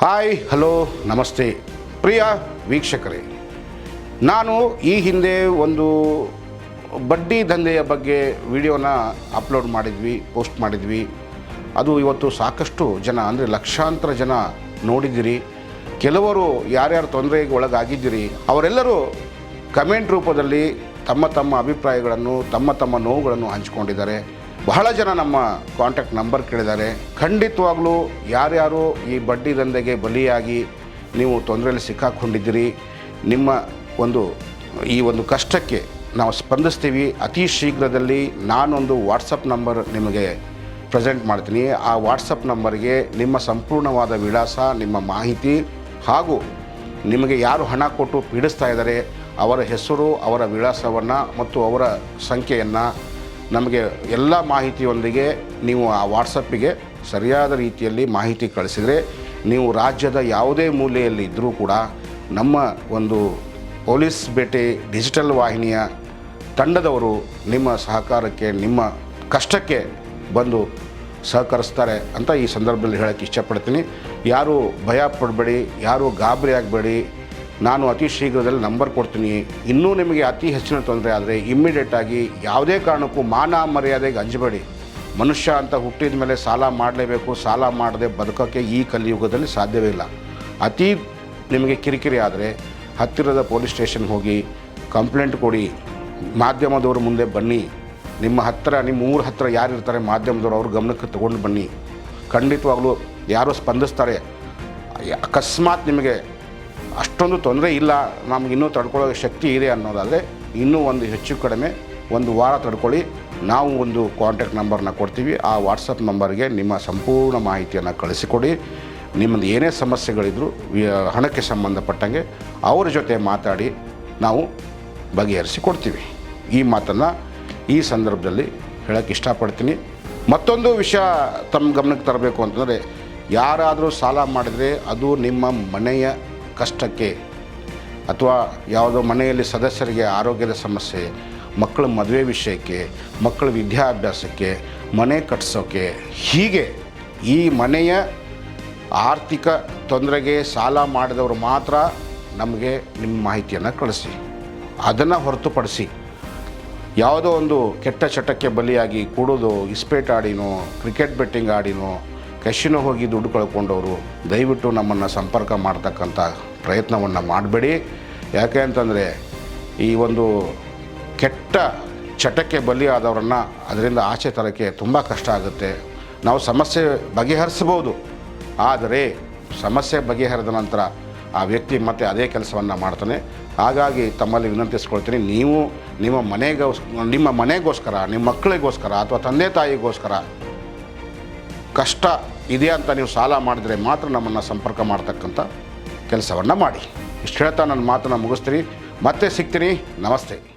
Hi, hello, ನಮಸ್ತೆ. ಪ್ರಿಯ ವೀಕ್ಷಕರೇ, ನಾನು ಈ ಹಿಂದೆ ಒಂದು ಬಡ್ಡಿ ದಂಧೆಯ ಬಗ್ಗೆ ವಿಡಿಯೋನ ಅಪ್ಲೋಡ್ ಮಾಡಿದ್ವಿ, ಪೋಸ್ಟ್ ಮಾಡಿದ್ವಿ. ಅದು ಇವತ್ತು ಸಾಕಷ್ಟು ಜನ, ಅಂದರೆ ಲಕ್ಷಾಂತರ ಜನ ನೋಡಿದ್ದೀರಿ. ಕೆಲವರು ಯಾರ್ಯಾರು ತೊಂದರೆಗೆ ಒಳಗಾಗಿದ್ದೀರಿ, ಅವರೆಲ್ಲರೂ ಕಮೆಂಟ್ ರೂಪದಲ್ಲಿ ತಮ್ಮ ತಮ್ಮ ಅಭಿಪ್ರಾಯಗಳನ್ನು, ತಮ್ಮ ತಮ್ಮ ನೋವುಗಳನ್ನು ಹಂಚಿಕೊಂಡಿದ್ದಾರೆ. ಬಹಳ ಜನ ನಮ್ಮ ಕಾಂಟ್ಯಾಕ್ಟ್ ನಂಬರ್ ಕೇಳಿದ್ದಾರೆ. ಖಂಡಿತವಾಗ್ಲೂ ಯಾರ್ಯಾರು ಈ ಬಡ್ಡಿ ದಂಧೆಗೆ ಬಲಿಯಾಗಿ ನೀವು ತೊಂದರೆಯಲ್ಲಿ ಸಿಕ್ಕಾಕೊಂಡಿದ್ದೀರಿ, ನಿಮ್ಮ ಒಂದು, ಈ ಒಂದು ಕಷ್ಟಕ್ಕೆ ನಾವು ಸ್ಪಂದಿಸ್ತೀವಿ. ಅತಿ ಶೀಘ್ರದಲ್ಲಿ ನಾನೊಂದು ವಾಟ್ಸಪ್ ನಂಬರ್ ನಿಮಗೆ ಪ್ರೆಸೆಂಟ್ ಮಾಡ್ತೀನಿ. ಆ ವಾಟ್ಸಪ್ ನಂಬರ್ಗೆ ನಿಮ್ಮ ಸಂಪೂರ್ಣವಾದ ವಿಳಾಸ, ನಿಮ್ಮ ಮಾಹಿತಿ ಹಾಗೂ ನಿಮಗೆ ಯಾರು ಹಣ ಕೊಟ್ಟು ಪೀಡಿಸ್ತಾ ಇದ್ದಾರೆ, ಅವರ ಹೆಸರು, ಅವರ ವಿಳಾಸವನ್ನು ಮತ್ತು ಅವರ ಸಂಖ್ಯೆಯನ್ನು ನಮಗೆ ಎಲ್ಲ ಮಾಹಿತಿಯೊಂದಿಗೆ ನೀವು ಆ ವಾಟ್ಸಪ್ಪಿಗೆ ಸರಿಯಾದ ರೀತಿಯಲ್ಲಿ ಮಾಹಿತಿ ಕಳಿಸಿದರೆ ನೀವು ರಾಜ್ಯದ ಯಾವುದೇ ಮೂಲೆಯಲ್ಲಿ ಇದ್ದರೂ ಕೂಡ ನಮ್ಮ ಒಂದು ಪೊಲೀಸ್ ಬೇಟೆ ಡಿಜಿಟಲ್ ವಾಹಿನಿಯ ತಂಡದವರು ನಿಮ್ಮ ಸಹಕಾರಕ್ಕೆ, ನಿಮ್ಮ ಕಷ್ಟಕ್ಕೆ ಬಂದು ಸಹಕರಿಸ್ತಾರೆ ಅಂತ ಈ ಸಂದರ್ಭದಲ್ಲಿ ಹೇಳೋಕ್ಕೆ ಇಷ್ಟಪಡ್ತೀನಿ. ಯಾರೂ ಭಯ ಪಡಬೇಡಿ, ಯಾರೂ ಗಾಬರಿ ಆಗಬೇಡಿ. ನಾನು ಅತಿ ಶೀಘ್ರದಲ್ಲಿ ನಂಬರ್ ಕೊಡ್ತೀನಿ. ಇನ್ನೂ ನಿಮಗೆ ಅತಿ ಹೆಚ್ಚಿನ ತೊಂದರೆ ಆದರೆ ಇಮ್ಮಿಡಿಯೇಟಾಗಿ ಯಾವುದೇ ಕಾರಣಕ್ಕೂ ಮಾನ ಮರ್ಯಾದೆಗೆ ಅಂಜಬೇಡಿ. ಮನುಷ್ಯ ಅಂತ ಹುಟ್ಟಿದ ಮೇಲೆ ಸಾಲ ಮಾಡಲೇಬೇಕು, ಸಾಲ ಮಾಡದೆ ಬದುಕೋಕ್ಕೆ ಈ ಕಲಿಯುಗದಲ್ಲಿ ಸಾಧ್ಯವೇ ಇಲ್ಲ. ಅತಿ ನಿಮಗೆ ಕಿರಿಕಿರಿ ಆದರೆ ಹತ್ತಿರದ ಪೊಲೀಸ್ ಸ್ಟೇಷನ್ಗೆ ಹೋಗಿ ಕಂಪ್ಲೇಂಟ್ ಕೊಡಿ. ಮಾಧ್ಯಮದವರು ಮುಂದೆ ಬನ್ನಿ. ನಿಮ್ಮ ಹತ್ತಿರ ನಿಮ್ಮ ಊರ ಹತ್ತಿರ ಯಾರು ಇರ್ತಾರೆ ಮಾಧ್ಯಮದವ್ರು, ಅವ್ರ ಗಮನಕ್ಕೆ ತೊಗೊಂಡು ಬನ್ನಿ. ಖಂಡಿತವಾಗಲೂ ಯಾರು ಸ್ಪಂದಿಸ್ತಾರೆ. ಅಕಸ್ಮಾತ್ ನಿಮಗೆ ಅಷ್ಟೊಂದು ತೊಂದರೆ ಇಲ್ಲ. ನಮ್ಗೆ ಇನ್ನೂ ತಡ್ಕೊಳ್ಳೋ ಶಕ್ತಿ ಇದೆ ಅನ್ನೋದಾದರೆ ಇನ್ನೂ ಒಂದು ಹೆಚ್ಚು ಕಡಿಮೆ ಒಂದು ವಾರ ತಡ್ಕೊಳ್ಳಿ. ನಾವು ಒಂದು ಕಾಂಟ್ಯಾಕ್ಟ್ ನಂಬರ್ನ ಕೊಡ್ತೀವಿ. ಆ ವಾಟ್ಸಪ್ ನಂಬರ್ಗೆ ನಿಮ್ಮ ಸಂಪೂರ್ಣ ಮಾಹಿತಿಯನ್ನು ಕಳಿಸಿಕೊಡಿ. ನಿಮ್ಮದು ಏನೇ ಸಮಸ್ಯೆಗಳಿದ್ರು ಹಣಕ್ಕೆ ಸಂಬಂಧಪಟ್ಟಂಗೆ ಅವರ ಜೊತೆ ಮಾತಾಡಿ ನಾವು ಬಗೆಹರಿಸಿ ಕೊಡ್ತೀವಿ ಈ ಮಾತನ್ನು ಈ ಸಂದರ್ಭದಲ್ಲಿ ಹೇಳೋಕ್ಕೆ ಇಷ್ಟಪಡ್ತೀನಿ. ಮತ್ತೊಂದು ವಿಷಯ ತಮ್ಮ ಗಮನಕ್ಕೆ ತರಬೇಕು ಅಂತಂದರೆ, ಯಾರಾದರೂ ಸಾಲ ಮಾಡಿದರೆ ಅದು ನಿಮ್ಮ ಮನೆಯ ಕಷ್ಟಕ್ಕೆ ಅಥವಾ ಯಾವುದೋ ಮನೆಯಲ್ಲಿ ಸದಸ್ಯರಿಗೆ ಆರೋಗ್ಯದ ಸಮಸ್ಯೆ, ಮಕ್ಕಳ ಮದುವೆ ವಿಷಯಕ್ಕೆ, ಮಕ್ಕಳ ವಿದ್ಯಾಭ್ಯಾಸಕ್ಕೆ, ಮನೆ ಕಟ್ಸೋಕ್ಕೆ ಹೀಗೆ ಈ ಮನೆಯ ಆರ್ಥಿಕ ತೊಂದರೆಗೆ ಸಾಲ ಮಾಡಿದವರು ಮಾತ್ರ ನಮಗೆ ನಿಮ್ಮ ಮಾಹಿತಿಯನ್ನು ಕಳಿಸಿ. ಅದನ್ನು ಹೊರತುಪಡಿಸಿ ಯಾವುದೋ ಒಂದು ಕೆಟ್ಟ ಚಟಕ್ಕೆ ಬಲಿಯಾಗಿ ಕೂಡೋದು, ಇಸ್ಪೇಟ್ ಆಡಿನೋ, ಕ್ರಿಕೆಟ್ ಬೆಟ್ಟಿಂಗ್ ಆಡಿನೋ ಕೆಶಿನೋ ಹೋಗಿ ದುಡ್ಡು ಕಳ್ಕೊಂಡವರು ದಯವಿಟ್ಟು ನಮ್ಮನ್ನು ಸಂಪರ್ಕ ಮಾಡ್ತಕ್ಕಂಥ ಪ್ರಯತ್ನವನ್ನು ಮಾಡಬೇಡಿ. ಯಾಕೆ ಅಂತಂದರೆ ಈ ಒಂದು ಕೆಟ್ಟ ಚಟಕ್ಕೆ ಬಲಿಯಾದವರನ್ನು ಅದರಿಂದ ಆಚೆ ತರೋಕ್ಕೆ ತುಂಬ ಕಷ್ಟ ಆಗುತ್ತೆ. ನಾವು ಸಮಸ್ಯೆ ಬಗೆಹರಿಸ್ಬೋದು ಆದರೆ ಸಮಸ್ಯೆ ಬಗೆಹರಿದ ನಂತರ ಆ ವ್ಯಕ್ತಿ ಮತ್ತೆ ಅದೇ ಕೆಲಸವನ್ನು ಮಾಡ್ತಾನೆ. ಹಾಗಾಗಿ ತಮ್ಮಲ್ಲಿ ವಿನಂತಿಸ್ಕೊಳ್ತೀನಿ, ನೀವು ನಿಮ್ಮ ಮನೆಗೋಸ್ ನಿಮ್ಮ ಮನೆಗೋಸ್ಕರ, ನಿಮ್ಮ ಮಕ್ಕಳಿಗೋಸ್ಕರ ಅಥವಾ ತಂದೆ ತಾಯಿಗೋಸ್ಕರ ಕಷ್ಟ ಇದೆ ಅಂತ ನೀವು ಸಾಲ ಮಾಡಿದರೆ ಮಾತ್ರ ನಮ್ಮನ್ನು ಸಂಪರ್ಕ ಮಾಡ್ತಕ್ಕಂಥ ಕೆಲಸವನ್ನು ಮಾಡಿ. ಇಷ್ಟು ಹೇಳ್ತಾ ನನ್ನ ಮಾತನ್ನು ಮುಗಿಸ್ತೀನಿ. ಮತ್ತೆ ಸಿಗ್ತೀನಿ. ನಮಸ್ತೆ.